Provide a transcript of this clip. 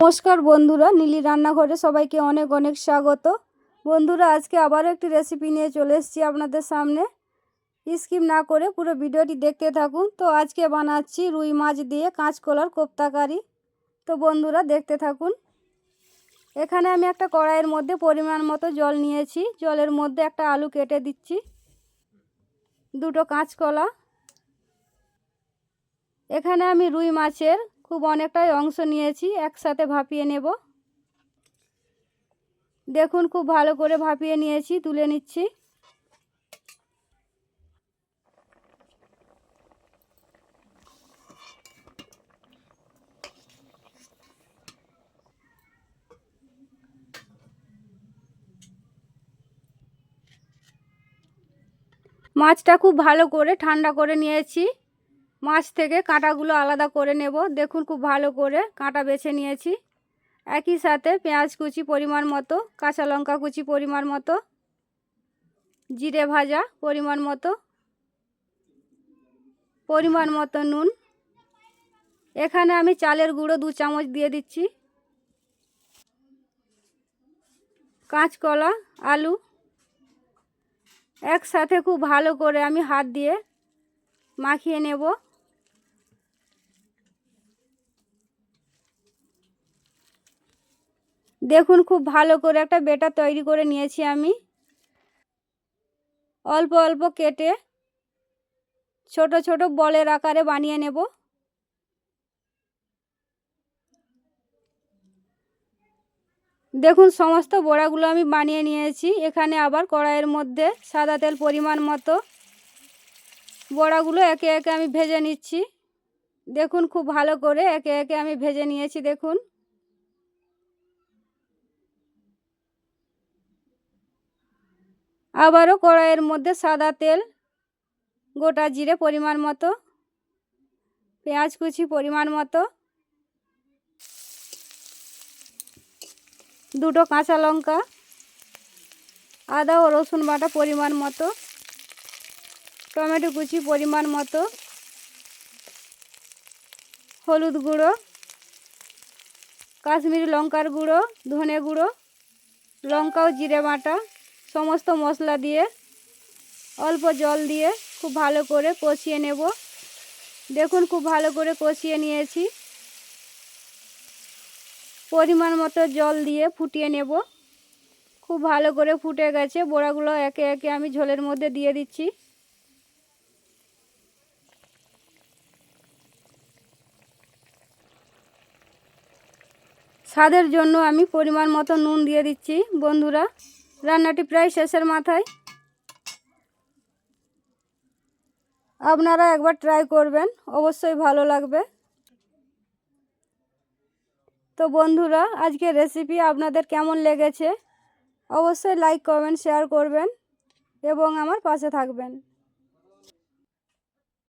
নমস্কার বন্ধুরা, নীলি রান্নাঘরে সবাইকে অনেক অনেক স্বাগত। বন্ধুরা, আজকে আবারও একটি রেসিপি নিয়ে চলে এসেছি আপনাদের সামনে। স্কিপ না করে পুরো ভিডিওটি দেখতে থাকুন। তো আজকে বানাচ্ছি রুই মাছ দিয়ে কাঁচকলার কোপ্তা কারি। তো বন্ধুরা, দেখতে থাকুন। এখানে আমি একটা কড়াইয়ের মধ্যে পরিমাণ মতো জল নিয়েছি। জলের মধ্যে একটা আলু কেটে দিচ্ছি। দুটো কাঁচকলা। এখানে আমি রুই মাছের খুব অনেকটাই অংশ নিয়েছি, একসাথে ভাপিয়ে নেব। দেখুন, খুব ভালো করে ভাপিয়ে নিয়েছি, তুলে নিচ্ছি। মাছটা খুব ভালো করে ঠান্ডা করে নিয়েছি। মাছ থেকে কাঁটাগুলো আলাদা করে নেব। দেখুন খুব ভালো করে কাঁটা বেছে নিয়েছি। একই সাথে পেঁয়াজ কুচি পরিমাণ মতো, কাঁচা লঙ্কা কুচি পরিমাণ মতো, জিরে ভাজা পরিমাণ মতো পরিমাণ মতো নুন। এখানে আমি চালের গুঁড়ো দু চামচ দিয়ে দিচ্ছি। কাঁচকলা, আলু একসাথে খুব ভালো করে আমি হাত দিয়ে মাখিয়ে নেব। দেখুন, খুব ভালো করে একটা বেটার তৈরি করে নিয়েছি আমি। অল্প অল্প কেটে ছোট ছোট বলের আকারে বানিয়ে নেব। দেখুন, সমস্ত বড়াগুলো আমি বানিয়ে নিয়েছি। এখানে আবার কড়াইয়ের মধ্যে সাদা তেল পরিমাণ মতো বড়াগুলো একে একে আমি ভেজে নিচ্ছি। দেখুন, খুব ভালো করে একে একে আমি ভেজে নিয়েছি, দেখুন। আবারও কড়াইয়ের মধ্যে সাদা তেল, গোটা জিরে পরিমাণ মতো, পেঁয়াজ কুচি পরিমাণ মতো, দুটো কাঁচা লঙ্কা, আদা ও রসুন বাটা পরিমাণ মতো, টমেটো কুচি পরিমাণ মতো, হলুদ গুঁড়ো, কাশ্মীরি লঙ্কার গুঁড়ো, ধনে গুঁড়ো, লঙ্কা ও জিরে বাটা সমস্ত মশলা দিয়ে অল্প জল দিয়ে খুব ভালো করে কষিয়ে নেব। দেখুন খুব ভালো করে কষিয়ে নিয়েছি। পরিমাণ মতো জল দিয়ে ফুটিয়ে নেব। খুব ভালো করে ফুটে গেছে। বড়াগুলো একে একে আমি ঝোলের মধ্যে দিয়ে দিচ্ছি। স্বাদের জন্য আমি পরিমাণ মতো নুন দিয়ে দিচ্ছি, বন্ধুরা। রান্নাটি প্রায় শেষের মাথায়। আপনারা একবার ট্রাই করবেন, অবশ্যই ভালো লাগবে। তো বন্ধুরা আজকে রেসিপি আপনাদের কেমন লেগেছে? অবশ্যই লাইক কমেন্ট শেয়ার করবেন এবং আমার পাশে থাকবেন।